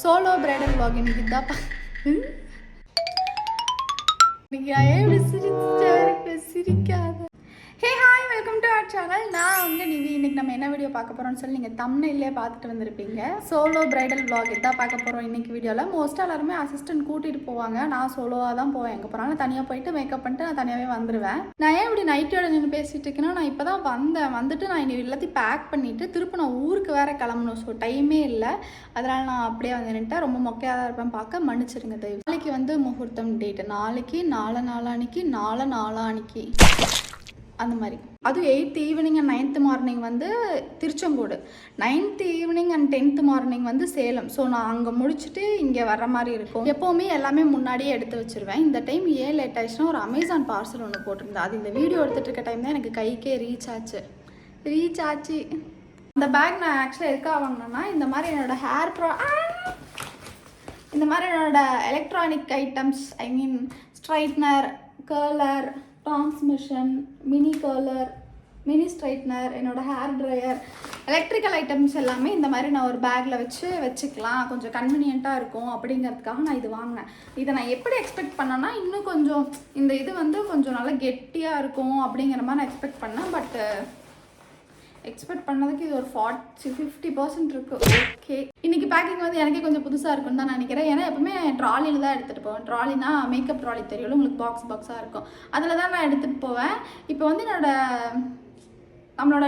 Solo bridal vlog இன்னைக்கு இதாப்பா இன்னைக்கு ஏன் இப்படி சிரிச்சிட்டே இருக்க சிரிக்காத hey hi welcome to our channel நான் வந்து இன்றைக்கி நம்ம என்ன வீடியோ பார்க்க போகிறோம்னு சொல்லி நீங்கள் தம்னையிலே பார்த்துட்டு வந்திருப்பீங்க. சோலோ பிரைடல் vlog இதான் பார்க்க போகிறோம் இன்றைக்கி வீடியோவில் மோஸ்ட்டாக எல்லாருமே அசிஸ்டன்ட் கூட்டிகிட்டு போவாங்க. நான் சோலோவாக தான் போவேன். எங்கே போகிறாங்க தனியாக போயிட்டு மேக்கப் பண்ணிட்டு நான் தனியாகவே வந்துடுவேன் நான் ஏன் இப்படி நைட்டோட நின்று பேசிட்டு இருக்கேன்னா நான் இப்போ தான் வந்தேன். வந்துட்டு நான் இன்னைக்கு எல்லாத்தையும் பேக் பண்ணிவிட்டு திரும்ப நான் ஊருக்கு வேறு கிளம்பணும். ஸோ டைமே இல்லை. அதனால் நான் அப்படியே வந்து நின்றுட்டேன் ரொம்ப மொக்கையாக தான் இருப்பேன் பார்க்க. மன்னிச்சிருங்க தயவு நாளைக்கு வந்து முகூர்த்தம் டேட்டு நாளைக்கு நாலு நாளானிக்கு நாலு நாளானிக்கு. அந்த மாதிரி. அதுவும் eighth evening and ninth morning வந்து Tiruchengode. Ninth evening and tenth morning வந்து சேலம். ஸோ நான் அங்கே முடிச்சுட்டு இங்கே வர்ற மாதிரி இருக்கும். எப்போவுமே எல்லாமே முன்னாடியே எடுத்து வச்சிருவேன். இந்த டைம் ஏன் லேட் ஆயிடுச்சுன்னா ஒரு அமேசான் பார்சல் ஒன்று போட்டிருந்தேன். அது இந்த வீடியோ எடுத்துகிட்டு இருக்க டைம் தான் எனக்கு கைக்கே ரீச் ஆச்சு. ரீச் ஆச்சு. இந்த பேக் நான் ஆக்சுவலாக எதுக்காக வாங்கினேன்னா இந்த மாதிரி என்னோட ஹேர் ப்ரா இந்த மாதிரி என்னோட electronic items I mean straightener curler transmission mini curler mini straightener என்னோடய ஹேர் ட்ரையர் எலக்ட்ரிக்கல் ஐட்டம்ஸ் எல்லாமே இந்த மாதிரி நான் ஒரு பேக்கில் வச்சு வச்சுக்கலாம். கொஞ்சம் கன்வீனியண்ட்டாக இருக்கும் அப்படிங்கிறதுக்காக நான் இது வாங்கினேன். இதை நான் எப்படி எக்ஸ்பெக்ட் பண்ணேன்னா இன்னும் கொஞ்சம் இந்த இது வந்து கொஞ்சம் நல்லா கெட்டியாக இருக்கும் அப்படிங்கிற மாதிரி நான் எக்ஸ்பெக்ட் பண்ணேன். பட்டு எக்ஸ்பெக்ட் பண்ணதுக்கு இது ஒரு ஃபார்ட்டி ஃபிஃப்டி பர்சன்ட் இருக்கு. ஓகே இன்னைக்கு பேக்கிங் வந்து எனக்கே கொஞ்சம் புதுசாக இருக்கும்னு தான் நான் நினைக்கிறேன். ஏன்னா எப்பவுமே ட்ராலியில் தான் எடுத்துகிட்டு போவேன். ட்ராலினா மேக்கப் ட்ராலி தெரியும் உங்களுக்கு பாக்ஸ் பாக்ஸாக இருக்கும். அதில் தான் நான் எடுத்துகிட்டு போவேன். இப்போ வந்து என்னோட நம்மளோட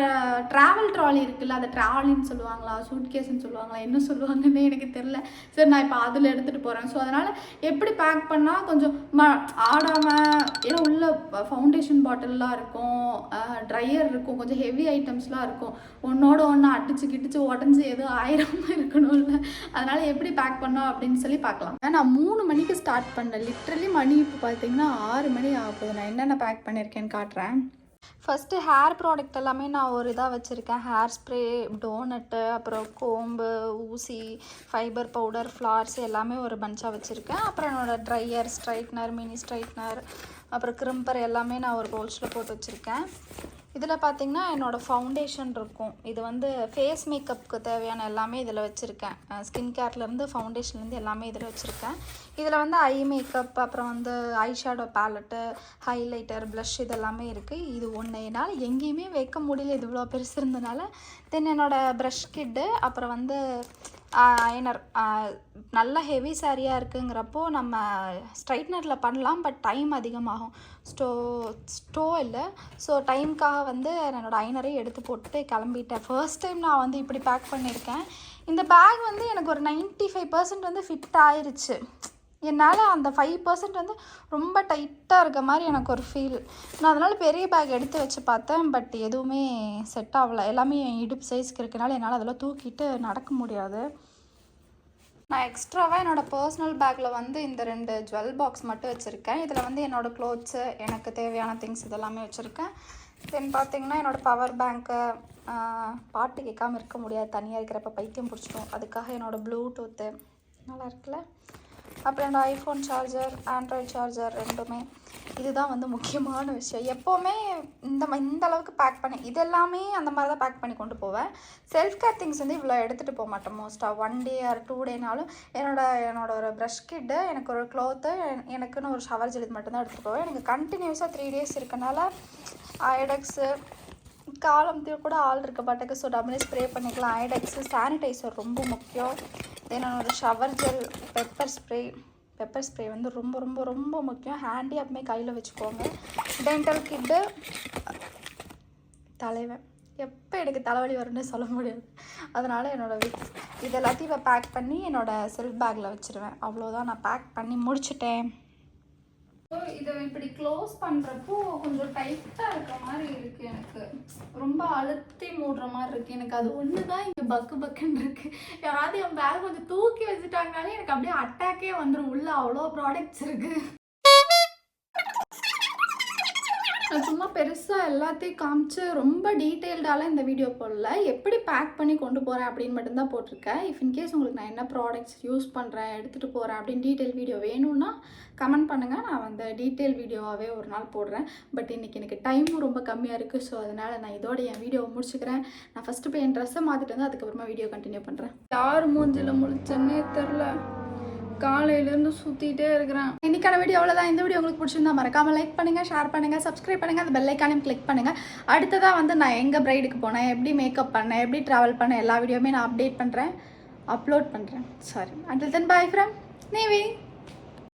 ட்ராவல் ட்ராலி இருக்குல்ல அதை ட்ராலின்னு சொல்லுவாங்களா சூட்கேஸ்ன்னு சொல்லுவாங்களா என்ன சொல்லுவாங்கன்னு எனக்கு தெரில சரி நான் இப்போ அதில் எடுத்துகிட்டு போகிறேன் ஸோ அதனால் எப்படி பேக் பண்ணால் கொஞ்சம் ம ஆடாமல் ஏன்னா உள்ள ஃபவுண்டேஷன் பாட்டில்லாம் இருக்கும் ட்ரையர் இருக்கும் கொஞ்சம் ஹெவி ஐட்டம்ஸ்லாம் இருக்கும். ஒன்றோட ஒன்று அடிச்சு கிடிச்சு உடஞ்சி எதுவும் ஆயிரமாக இருக்கணும்ல. அதனால் எப்படி பேக் பண்ணோம் அப்படின்னு சொல்லி பார்க்கலாம். நான் மூணு மணிக்கு ஸ்டார்ட் பண்ணேன். லிட்ரலி மணி இப்போ பார்த்தீங்கன்னா ஆறு மணி ஆகுது நான் என்னென்ன பேக் பண்ணியிருக்கேன்னு காட்டுறேன். ஃபஸ்ட்டு ஹேர் ப்ராடக்ட் எல்லாமே நான் ஒரு இதாக வச்சுருக்கேன். ஹேர் ஸ்ப்ரே டோனட்டு அப்புறம் கோம்பு ஊசி ஃபைபர் பவுடர் ஃப்ளார்ஸ் எல்லாமே ஒரு பஞ்சாக வச்சுருக்கேன். அப்புறம் என்னோடய ட்ரையர் ஸ்ட்ரைட்னர் மினி ஸ்ட்ரைட்னர் அப்புறம் கிரிம்பர் எல்லாமே நான் ஒரு பவுல்ஸில் போட்டு வச்சுருக்கேன். இதில் பார்த்தீங்கன்னா என்னோடய ஃபவுண்டேஷன் இருக்கும். இது வந்து ஃபேஸ் மேக்கப்புக்கு தேவையான எல்லாமே இதில் வச்சுருக்கேன். ஸ்கின் கேர்லேருந்து ஃபவுண்டேஷன்லேருந்து எல்லாமே இதில் வச்சுருக்கேன். இதில் வந்து ஐ மேக்கப் அப்புறம் வந்து eye shadow palette highlighter blush இதெல்லாமே இருக்குது இது ஒன்று என்னால் எங்கேயுமே வைக்க முடியல. இது இவ்வளோ பெருசு இருந்தனால தென் என்னோடய ப்ரஷ் கிட்டு அப்புறம் வந்து ஐனர் நல்ல ஹெவி சாரியாக இருக்குங்கிறப்போ நம்ம ஸ்ட்ரைட்னரில் பண்ணலாம் பட் டைம் அதிகமாகும். ஸ்டோ ஸ்டோ இல்லை. ஸோ டைம்க்காக வந்து என்னோடய ஐனரை எடுத்து போட்டு கிளம்பிட்டேன். ஃபர்ஸ்ட் டைம் நான் வந்து இப்படி பேக் பண்ணியிருக்கேன். இந்த பேக் வந்து எனக்கு ஒரு 95% ஃபைவ் பர்சன்ட் வந்து ஃபிட் ஆயிடுச்சு என்னால் அந்த ஃபைவ் பர்சன்ட் வந்து ரொம்ப டைட்டாக இருக்க மாதிரி எனக்கு ஒரு ஃபீல் நான் அதனால் பெரிய பேக் எடுத்து வச்சு பார்த்தேன் பட் எதுவுமே செட் ஆகலை. எல்லாமே என் இடுப்பு சைஸ்க்கு இருக்கனால என்னால் அதெல்லாம் தூக்கிட்டு நடக்க முடியாது. நான் எக்ஸ்ட்ராவாக என்னோடய பர்சனல் பேக்கில் வந்து இந்த ரெண்டு ஜுவல் பாக்ஸ் மட்டும் வச்சுருக்கேன். இதில் வந்து என்னோடய க்ளோத்ஸு எனக்கு தேவையான திங்ஸ் இதெல்லாமே வச்சுருக்கேன். தென் பார்த்தீங்கன்னா என்னோடய பவர் பேங்க்கு பாட்டு கேட்காம இருக்க முடியாது. தனியாக இருக்கிறப்ப பைத்தியம் பிடிச்சிடும். அதுக்காக என்னோடய ப்ளூடூத்து நல்லா இருக்குல்ல? அப்புறம் என்னோட ஐஃபோன் சார்ஜர் ஆண்ட்ராய்ட் சார்ஜர் ரெண்டுமே. இதுதான் வந்து முக்கியமான விஷயம். எப்போவுமே இந்த இந்த அளவுக்கு பேக் பண்ணி இதெல்லாமே அந்த மாதிரி தான் பேக் பண்ணி கொண்டு போவேன். செல்ஃப் கேர் திங்ஸ் வந்து இவ்வளோ எடுத்துகிட்டு போக மாட்டேன். மோஸ்ட்டாக ஒன் டே ஆர் டூ டேனாலும் என்னோட என்னோட ஒரு ப்ரஷ் கிட்டு எனக்கு ஒரு க்ளோத்து எனக்குன்னு ஒரு ஷவர் ஜெல் இது மட்டும்தான் எடுத்துகிட்டு போவேன். எனக்கு கண்டினியூஸாக த்ரீ டேஸ் இருக்கனால ஐடெக்ஸு காலம்பத்தில் கூட ஆள் இருக்க பாட்டுக்கு ஸோ டபுளே ஸ்ப்ரே பண்ணிக்கலாம். ஐடெக்ஸு சானிடைசர் ரொம்ப முக்கியம். தென் ஒரு shower gel pepper spray pepper spray வந்து ரொம்ப ரொம்ப ரொம்ப முக்கியம். ஹேண்டி அப்பமே கையில் வச்சுக்கோங்க. டென்டல் கிட்டு தலைவன் எப்போ எனக்கு தலைவலி வரும்னு சொல்ல முடியாது. அதனால் என்னோடய விக்ஸ் இது எல்லாத்தையும் இப்போ பேக் பண்ணி என்னோடய செல்ஃப் பேக்கில் வச்சுருவேன். அவ்வளோதான் நான் பேக் பண்ணி முடிச்சிட்டேன். இதை இப்படி க்ளோஸ் பண்ணுறப்போ கொஞ்சம் டைட்டாக இருக்க மாதிரி இருக்குது எனக்கு. ரொம்ப அழுத்தி மூடுற மாதிரி இருக்குது எனக்கு அது ஒன்று தான் இங்கே பக்கு பக்குன்னு இருக்குது யாராவது என் பேக் கொஞ்சம் தூக்கி வச்சுட்டாங்கனாலே எனக்கு அப்படியே அட்டாக்கே வந்துடும் உள்ளே அவ்வளோ ப்ராடக்ட்ஸ் இருக்குது சும்மா பெருசாக எல்லாத்தையும் காமிச்சு ரொம்ப டீட்டெயில்டாலாம் இந்த வீடியோ போடல. எப்படி பேக் பண்ணி கொண்டு போகிறேன் அப்படின்னு மட்டும்தான் போட்டிருக்கேன். இஃப் இன்கேஸ் உங்களுக்கு நான் என்ன ப்ராடக்ட்ஸ் யூஸ் பண்ணுறேன் எடுத்துகிட்டு போகிறேன் அப்படின்னு டீட்டெயில் வீடியோ வேணும்னா கமெண்ட் பண்ணுங்கள் நான் வந்து டீட்டெயில் வீடியோவாகவே ஒரு நாள் போடுறேன். பட் இன்றைக்கி எனக்கு டைமும் ரொம்ப கம்மியாக இருக்குது ஸோ அதனால் நான் இதோட என் வீடியோவை முடிச்சுக்கிறேன். நான் ஃபஸ்ட்டு போய் என் ட்ரெஸ்ஸை மாற்றிட்டு வந்து அதுக்கப்புறமா வீடியோ கண்டினியூ பண்ணுறேன் யார் மூஞ்சில் முழிச்சேன்னே தெரில காலையிலேருந்து சுற்றிட்டே இருக்கிறேன். இன்னைக்கான வீடியோ அவ்வளோதான் இந்த வீடியோ உங்களுக்கு பிடிச்சிருந்தா மறக்காமல் லைக் பண்ணுங்கள் ஷேர் பண்ணுங்கள் சப்ஸ்கிரைப் பண்ணுங்கள் அந்த பெல்லைக்கானையும் கிளிக் பண்ணுங்கள் அடுத்ததாக வந்து நான் எங்கள் ப்ரைடுக்கு போனேன் எப்படி மேக்கப் பண்ணேன் எப்படி ட்ராவல் பண்ணேன் எல்லா வீடியோவுமே நான் அப்டேட் பண்ணுறேன் அப்லோட் பண்ணுறேன் sorry until then bye from navy